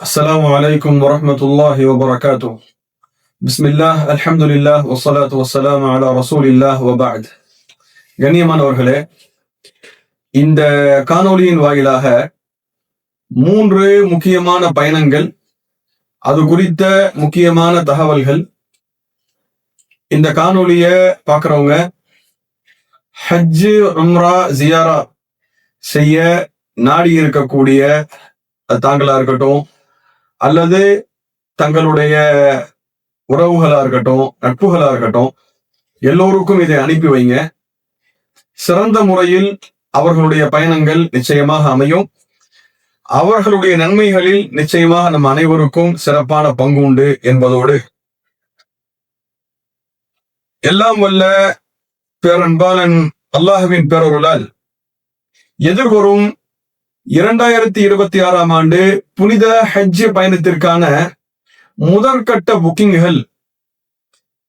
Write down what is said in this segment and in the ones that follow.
السلام عليكم ورحمة الله وبركاته بسم الله الحمد لله والصلاة والسلام على رسول الله وبعد கண்ணியமானவர்களே இந்த காணொளியின் வாயிலாக மூன்று முக்கியமான பயணங்கள் அது குறித்த முக்கியமான தகவல்கள் இந்த காணொளிய பார்க்கறவங்க ஹஜ்ஜு உம்ரா ஜியாரா செய்ய நாடி இருக்கக்கூடிய தாங்களா இருக்கட்டும் அல்லது தங்களுடைய உறவுகளா இருக்கட்டும் நட்புகளா இருக்கட்டும் எல்லோருக்கும் இதை அனுப்பி வைங்க. சிறந்த முறையில் அவர்களுடைய பயணங்கள் நிச்சயமாக அமையும். அவர்களுடைய நன்மைகளில் நிச்சயமாக நம் அனைவருக்கும் சிறப்பான பங்கு உண்டு என்பதோடு. எல்லாம் வல்ல பேரன்பாலன் அல்லாஹுவின் பேரொருளால் எதிர்வரும் இரண்டாயிரத்தி இருபத்தி ஆறாம் ஆண்டு புனித ஹஜ் பயணத்திற்கான முதற்கட்ட புக்கிங்குகள்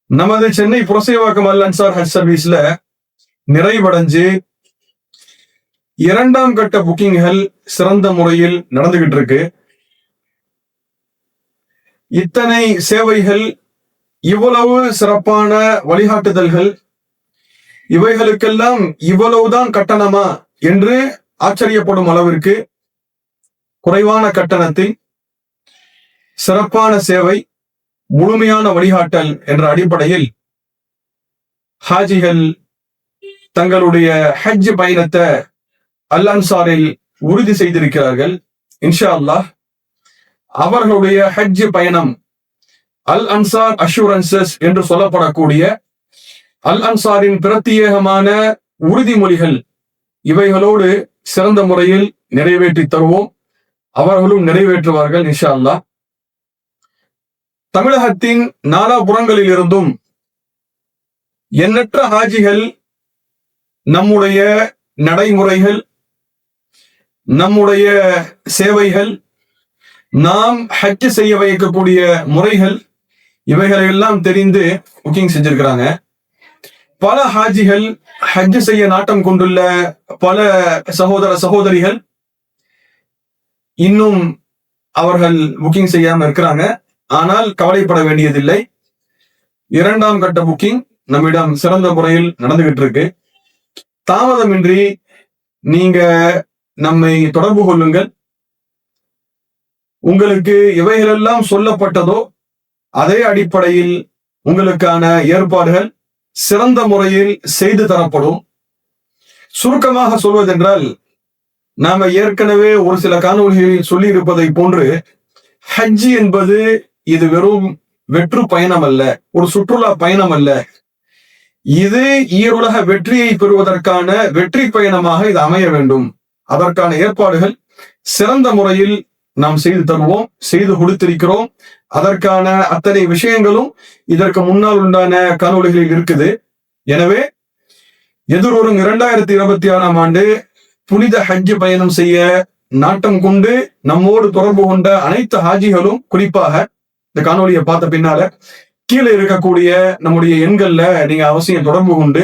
நமது சென்னை புரசைவாக்கம் அல் அன்சார் ஹஜ் சர்வீஸ்ல நிறைவடைஞ்சு இரண்டாம் கட்ட புக்கிங்குகள் சிறந்த முறையில் நடந்துகிட்டு இருக்கு. இத்தனை சேவைகள் இவ்வளவு சிறப்பான வழிகாட்டுதல்கள் இவைகளுக்கெல்லாம் இவ்வளவுதான் கட்டணமா என்று ஆச்சரியப்படும் அளவிற்கு குறைவான கட்டணத்தில் சிறப்பான சேவை முழுமையான வழிகாட்டல் என்ற அடிப்படையில் ஹாஜிகள் தங்களுடைய ஹஜ் பயணத்தை அல் அன்சாரில் உறுதி செய்திருக்கிறார்கள். இன்ஷா அல்லாஹ் அவர்களுடைய ஹஜ் பயணம் அல் அன்சார் அஷூரன்சஸ் என்று சொல்லப்படக்கூடிய அல் அன்சாரின் பிரத்யேகமான உறுதிமொழிகள் இவைகளோடு சிறந்த முறையில் நிறைவேற்றி தருவோம். அவர்களும் நிறைவேற்றுவார்கள் இன்ஷா அல்லா தமிழகத்தின் நாலாபுறங்களில் இருந்தும் எண்ணற்ற ஹாஜிகள் நம்முடைய நடைமுறைகள் நம்முடைய சேவைகள் நாம் ஹஜ் செய்ய வைக்கக்கூடிய முறைகள் இவைகளை எல்லாம் தெரிந்து புக்கிங் செஞ்சிருக்கிறாங்க. பல ஹாஜிகள் ஹஜ் செய்ய நாட்டம் கொண்டுள்ள பல சகோதர சகோதரிகள் இன்னும் அவர்கள் புக்கிங் செய்யாம இருக்கிறாங்க. ஆனால் கவலைப்பட வேண்டியதில்லை. இரண்டாம் கட்ட புக்கிங் நம்மிடம் சிறந்த முறையில் நடந்துகிட்டு இருக்கு தாமதமின்றி நீங்க நம்மை தொடர்பு கொள்ளுங்கள். உங்களுக்கு இவைகளெல்லாம் சொல்லப்பட்டதோ அதே அடிப்படையில் உங்களுக்கான ஏற்பாடுகள் சிறந்த முறையில் செய்து தரப்படும். சுருக்கமாக சொல்வதென்றால் நாம ஏற்கனவே ஒரு சில காணொலிகளில் சொல்லி இருப்பதை போன்று ஹஜ் என்பது இது வெறும் வெற்று பயணம் அல்ல ஒரு சுற்றுலா பயணம் அல்ல. இது ஈருலக வெற்றியை பெறுவதற்கான வெற்றி பயணமாக இது அமைய வேண்டும். அதற்கான ஏற்பாடுகள் சிறந்த முறையில் நாம் செய்து தருவோம் செய்து கொடுத்திருக்கிறோம். அதற்கான அத்தனை விஷயங்களும் இதற்கு முன்னால் உண்டான காணொலிகளில் இருக்குது. எனவே எதிர்வரும் இரண்டாயிரத்தி இருபத்தி ஆறாம் ஆண்டு புனித ஹஜ் பயணம் செய்ய நாட்டம் கொண்டு நம்மோடு தொடர்பு கொண்ட அனைத்து ஹாஜிகளும் குறிப்பாக இந்த காணொலியை பார்த்த பின்னால கீழே இருக்கக்கூடிய நம்முடைய எண்கள்ல நீங்க அவசியம் தொடர்பு கொண்டு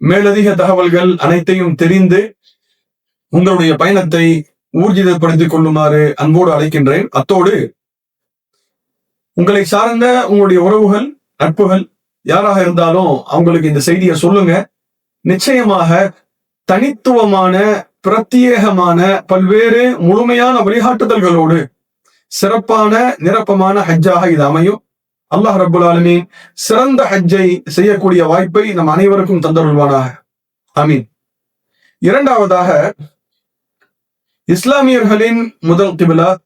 மேலதிக தகவல்கள் அனைத்தையும் தெரிந்து உங்களுடைய பயணத்தை ஊர்ஜிதப்படுத்திக் கொள்ளுமாறு அன்போடு அழைக்கின்றேன். அத்தோடு உங்களை சார்ந்த உங்களுடைய உறவுகள் நட்புகள் யாராக இருந்தாலும் அவங்களுக்கு இந்த செய்தியை சொல்லுங்க. நிச்சயமாக தனித்துவமான பிரத்யேகமான பல்வேறு முழுமையான வழிகாட்டுதல்களோடு சிறப்பான நிரப்பமான ஹஜ்ஜாக இது அமையும். அல்லாஹ் ரபுல் ஆலமீன் சிறந்த ஹஜ்ஜை செய்யக்கூடிய வாய்ப்பை நம் அனைவருக்கும் தந்தருள்வானாக. அமீன் இரண்டாவதாக இஸ்லாமியர்களின் முதல் கிபிலா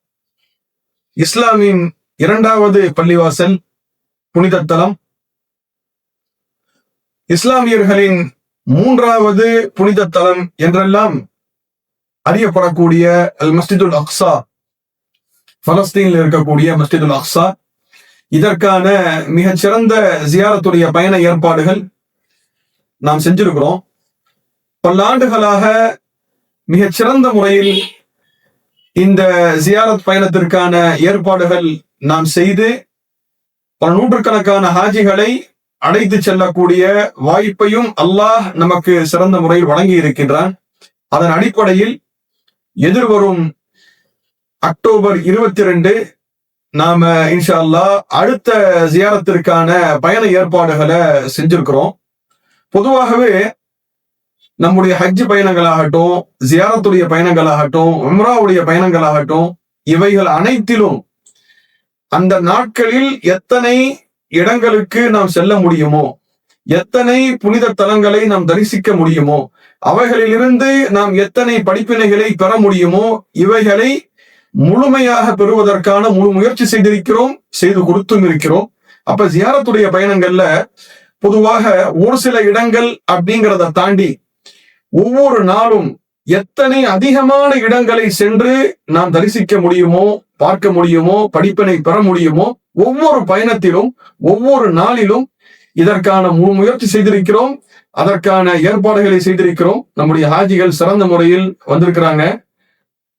இஸ்லாமின் இரண்டாவது பள்ளிவாசல் புனித தலம் இஸ்லாமியர்களின் மூன்றாவது புனித தலம் என்றெல்லாம் அறியப்படக்கூடிய அல் மஸ்ஜிதுல் அக்ஸா பலஸ்தீனில் இருக்கக்கூடிய மஸ்ஜிதுல் அக்ஸா. இதற்கான மிகச்சிறந்த ஜியாரத்துடைய பயண ஏற்பாடுகள் நாம் செஞ்சிருக்கிறோம். பல்லாண்டுகளாக மிகச் சிறந்த முறையில் இந்த ஜியாரத் பயணத்திற்கான ஏற்பாடுகள் நாம் செய்து பல நூற்றுக்கணக்கான ஹாஜிகளை அழைத்து செல்லக்கூடிய வாய்ப்பையும் அல்லாஹ் நமக்கு சிறந்த முறையில் வழங்கி இருக்கின்றான் அதன் அடிப்படையில் எதிர்வரும் அக்டோபர் இருபத்தி ரெண்டு நாம இன்ஷா அல்லாஹ் அடுத்த ஜியாரத்திற்கான பயண ஏற்பாடுகளை செஞ்சிருக்கிறோம். பொதுவாகவே நம்முடைய ஹஜ் பயணங்களாகட்டும் ஜியாரத்துடைய பயணங்களாகட்டும் உம்ராவுடைய பயணங்களாகட்டும் இவைகள் அனைத்திலும் அந்த நாட்களில் எத்தனை இடங்களுக்கு நாம் செல்ல முடியுமோ எத்தனை புனித தலங்களை நாம் தரிசிக்க முடியுமோ அவைகளிலிருந்து நாம் எத்தனை படிப்பினைகளை பெற முடியுமோ இவைகளை முழுமையாக பெறுவதற்கான முழு முயற்சி செய்திருக்கிறோம் செய்து கொடுத்தும் இருக்கிறோம். அப்ப ஜியாரத்துடைய பயணங்கள்ல பொதுவாக ஒரு சில இடங்கள் அப்படிங்கிறத தாண்டி ஒவ்வொரு நாளும் எத்தனை அதிகமான இடங்களை சென்று நாம் தரிசிக்க முடியுமோ பார்க்க முடியுமோ படிப்பினை பெற முடியுமோ ஒவ்வொரு பயணத்திலும் ஒவ்வொரு நாளிலும் இதற்கான முழு முயற்சி செய்திருக்கிறோம். அதற்கான ஏற்பாடுகளை செய்திருக்கிறோம். நம்முடைய ஹாஜிகள் சிறந்த முறையில் வந்திருக்கிறாங்க.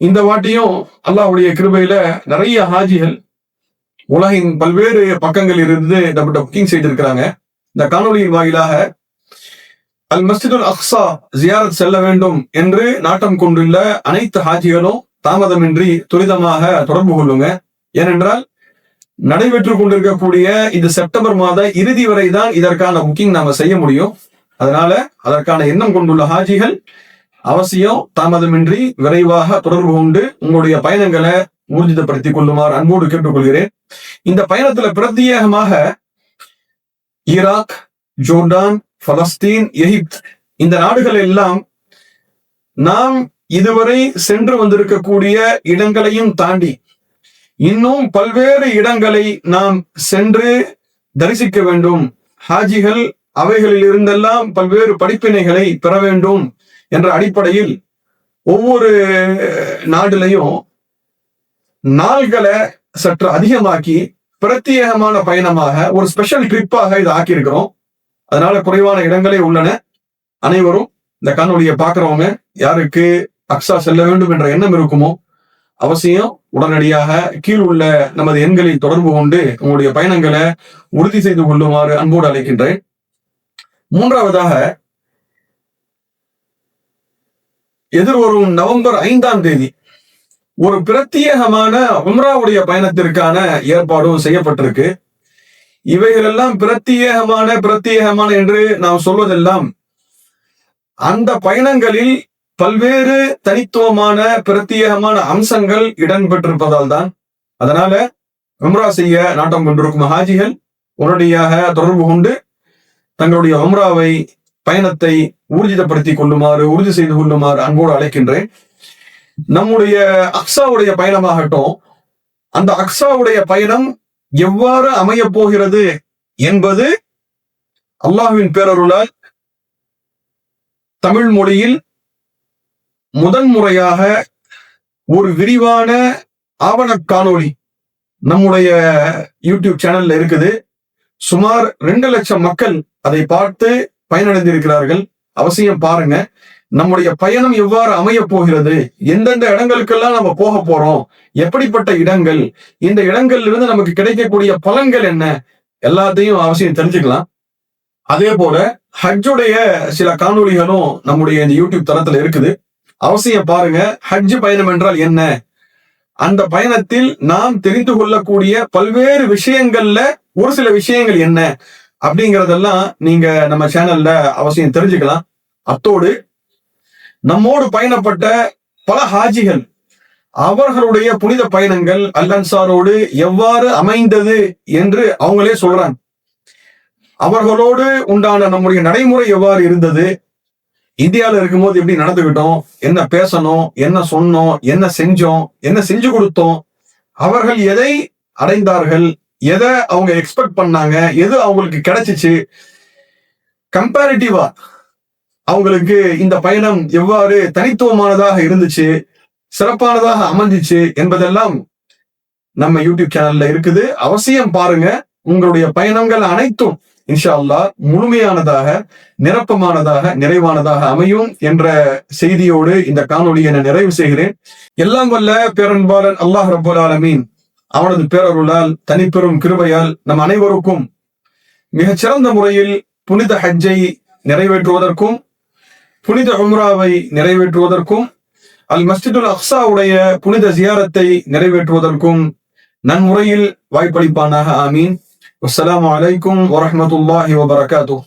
இந்த வாட்டியும் அல்லாஹ்வுடைய கிருபையில நிறைய ஹாஜிகள் உலகின் பல்வேறு பக்கங்களில் இருந்து நம்மகிட்ட புக்கிங் செய்திருக்கிறாங்க. இந்த காணொலியின் வாயிலாக அல் மஸ்ஜிதுல் அக்ஸா ஜியாரத் செல்ல வேண்டும் என்று நாட்டம் கொண்டுள்ள அனைத்து ஹாஜிகளும் தாமதமின்றி துரிதமாக தொடர்பு கொள்ளுங்க. ஏனென்றால் நடைபெற்று கொண்டிருக்கக்கூடிய இந்த செப்டம்பர் மாத இறுதி வரை தான் இதற்கான புக்கிங் நாம செய்ய முடியும். அதனால அதற்கான எண்ணம் கொண்டுள்ள ஹாஜிகள் அவசியம் தாமதமின்றி விரைவாக தொடர்பு கொண்டு உங்களுடைய பயணங்களை ஊர்ஜிதப்படுத்திக் கொள்ளுமாறு அன்போடு கேட்டுக்கொள்கிறேன். இந்த பயணத்துல பிரத்யேகமாக ஈராக் ஜோர்டான் பலஸ்தீன் எகிப்த். இந்த நாடுகள் எல்லாம் நாம் இதுவரை சென்று வந்திருக்கக்கூடிய இடங்களையும் தாண்டி இன்னும் பல்வேறு இடங்களை நாம் சென்று தரிசிக்க வேண்டும். ஹாஜிகள் அவைகளில் இருந்தெல்லாம் பல்வேறு படிப்பினைகளை பெற வேண்டும் என்ற அடிப்படையில் ஒவ்வொரு நாடுலையும் நாள்களை சற்று அதிகமாக்கி பிரத்யேகமான பயணமாக ஒரு ஸ்பெஷல் ட்ரிப்பாக இதை ஆக்கியிருக்கிறோம். அதனால குறைவான இடங்களே உள்ளன. அனைவரும் இந்த காணொலியை பார்க்கறவங்க யாருக்கு அக்ஸா செல்ல வேண்டும் என்ற எண்ணம் இருக்குமோ அவசியம் உடனடியாக கீழ் உள்ள நமது எண்களில் தொடர்பு கொண்டு உங்களுடைய பயணங்களை உறுதி செய்து கொள்ளுமாறு அன்போடு அழைக்கின்றேன். மூன்றாவதாக எதிர்வரும் நவம்பர் ஐந்தாம் தேதி ஒரு பிரத்யேகமான உம்ராவுடைய பயணத்திற்கான ஏற்பாடும் செய்யப்பட்டிருக்கு. இவைகளெல்லாம் பிரத்யேகமான பிரத்யேகமான என்று நாம் சொல்வதெல்லாம் அந்த பயணங்களில் பல்வேறு தனித்துவமான பிரத்யேகமான அம்சங்கள் இடம்பெற்றிருப்பதால் தான் அதனால உம்ரா செய்ய நாட்டம் கொண்டிருக்கும் ஹாஜிகள் உடனடியாக தொடர்பு கொண்டு தங்களுடைய உம்ராவை பயணத்தை ஊர்ஜிதப்படுத்திக் கொள்ளுமாறு உறுதி செய்து கொள்ளுமாறு அன்போடு அழைக்கின்றேன். நம்முடைய அக்ஸாவுடைய பயணமாகட்டும் அந்த அக்ஸாவுடைய பயணம் எவ்வாறு அமையப் போகிறது என்பது அல்லாஹ்வின் பேரருளால் தமிழ் மொழியில் முதன் முறையாக ஒரு விரிவான ஆவண காணொளி நம்முடைய யூடியூப் சேனல்ல இருக்குது. சுமார் ரெண்டு லட்சம் மக்கள் அதை பார்த்து பயனடைந்திருக்கிறார்கள். அவசியம் பாருங்க. நம்முடைய பயணம் எவ்வாறு அமைய போகிறது? எந்தெந்த இடங்களுக்கெல்லாம் நம்ம போக போறோம்? எப்படிப்பட்ட இடங்கள்? இந்த இடங்கள்ல இருந்து நமக்கு கிடைக்கக்கூடிய பலன்கள் என்ன? எல்லாத்தையும் அவசியம் தெரிஞ்சுக்கலாம். அதே போல ஹஜ்ஜுடைய சில காணொளிகளும் நம்முடைய இந்த யூடியூப் தளத்துல இருக்குது. அவசியம் பாருங்க. ஹஜ் பயணம் என்றால் என்ன? அந்த பயணத்தில் நாம் தெரிந்து கொள்ளக்கூடிய பல்வேறு விஷயங்கள்ல ஒரு சில விஷயங்கள் என்ன? அப்படிங்கறதெல்லாம் நீங்க நம்ம சேனல்ல அவசியம் தெரிஞ்சுக்கலாம். அத்தோடு நம்மோடு பயணப்பட்ட பல ஹாஜிகள் அவர்களுடைய புனித பயணங்கள் அல்லன்சாரோடு எவ்வாறு அமைந்தது என்று அவங்களே சொல்றாங்க. அவர்களோடு உண்டான நம்முடைய நடைமுறை எவ்வாறு இருந்தது இந்தியாவில் இருக்கும்போது எப்படி நடந்துகிட்டோம் என்ன பேசணும் என்ன சொன்னோம் என்ன செஞ்சோம் என்ன செஞ்சு கொடுத்தோம் அவர்கள் எதை அடைந்தார்கள் எதை அவங்க எக்ஸ்பெக்ட் பண்ணாங்க எது அவங்களுக்கு கிடைச்சிச்சு கம்பேரிட்டிவா அவங்களுக்கு இந்த பயணம் எவ்வாறு தனித்துவமானதாக இருந்துச்சு சிறப்பானதாக அமைஞ்சிச்சு என்பதெல்லாம் நம்ம யூடியூப் சேனல்ல இருக்குது. அவசியம் பாருங்க. உங்களுடைய பயணங்கள் அனைத்தும் இன்ஷா அல்லாஹ் முழுமையானதாக நிரப்பமானதாக நிறைவானதாக அமையும் என்ற செய்தியோடு இந்த காணொலியை நான் நிறைவு செய்கிறேன். எல்லாம் வல்ல பேரன்பாளன் அல்லாஹ் ரபுல் ஆலமீன். அவனது பேரருளால் தனிப்பெரும் கிருபையால் நம் அனைவருக்கும் மிகச்சிறந்த முறையில் புனித ஹஜ்ஜை நிறைவேற்றுவதற்கும் புனித உம்ராவை நிறைவேற்றுவதற்கும் அல் மஸ்ஜிதுல் அக்ஸாவுடைய புனித ஜியாரத்தை நிறைவேற்றுவதற்கும் நன்முறையில் வாய்ப்பளிப்பானாக ஆமீன். அஸ்லாம் அலைக்கும் வரமத்துல்லாஹி வபரகாத்தூ